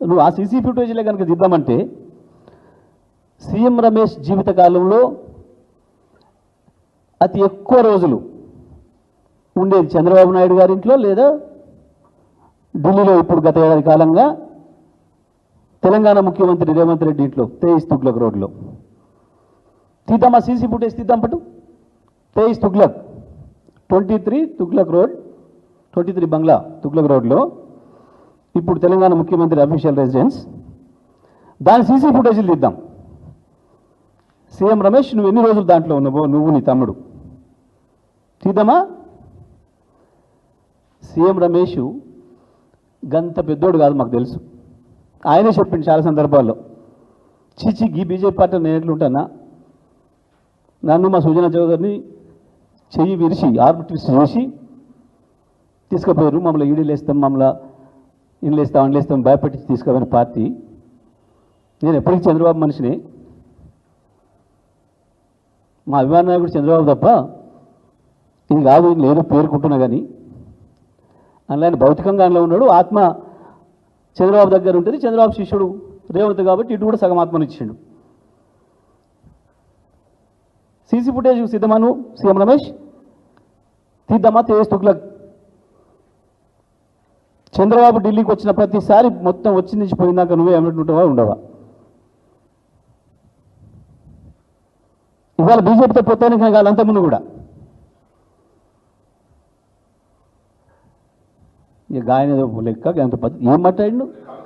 నువ్వు ఆ సీసీ ఫుటేజ్లో కనుక దిద్దామంటే సీఎం రమేష్ జీవితకాలంలో అతి ఎక్కువ రోజులు ఉండేది చంద్రబాబు నాయుడు గారి ఇంట్లో లేదా ఢిల్లీలో ఇప్పుడు గత ఏడాది కాలంగా తెలంగాణ ముఖ్యమంత్రి రేవంత్ రెడ్డి ఇంట్లో తేయిస్ తుగ్లక్ రోడ్లో. తీద్దామా సీసీ ఫుటేజ్ తీద్దాం పట్టు. తేయిస్ Tughlaq twenty three Tughlaq road twenty three బంగ్లా తుగ్లక్ రోడ్లో. ఇప్పుడు తెలంగాణ ముఖ్యమంత్రి అఫీషియల్ రెసిడెన్స్. దాని సీసీ ఫుటేజీలు తీద్దాం. సీఎం రమేష్ నువ్వు ఎన్ని రోజులు దాంట్లో ఉన్నావో నువ్వు నీ తమ్ముడు. తీద్దామా? సీఎం రమేష్ గంత పెద్దోడు కాదు మాకు తెలుసు. ఆయనే చెప్పింది చాలా సందర్భాల్లో. చీచి గీ బీజేపీ పార్టీ నేను ఎట్లుంటానా నన్ను మా సుజనా చౌదరిని చెయ్యి విరిచి ఆర్బిట్రిస్ట్ చేసి తీసుకుపోయారు మమ్మల్ని ఈడీలు వేస్తాం మమ్మల్ని ఇల్లు ఇస్తాం అండ్లు ఇస్తాం భయపెట్టి తీసుకుపోయిన పార్టీ. నేను ఎప్పటికీ చంద్రబాబు మనిషిని. మా అభిమాన నాయకుడు చంద్రబాబు తప్ప ఇది కాదు ఇది లేదు పేర్కొంటున్నా కానీ అందులో ఆయన భౌతికంగా అందులో ఉన్నాడు. ఆత్మ చంద్రబాబు దగ్గర ఉంటుంది. చంద్రబాబు శిష్యుడు రేవంత్ కాబట్టి ఇటు కూడా సగం ఆత్మను ఇచ్చిండు. సీసీ ఫుటేజ్ సిద్ధమాను సీఎం రమేష్. తీద్దామా తేజ్ తుగ్లక్ చంద్రబాబు ఢిల్లీకి వచ్చిన ప్రతిసారి మొత్తం వచ్చి నుంచి పోయినాక నువ్వే ఏమంటుంటావా ఉండవా? ఇవాళ బీజేపీతో పోతానికి కాదు అంతకుముందు కూడా. ఇక గాయన లెక్క ఎంత పద్ధతి ఏం మాట్లాడిండు?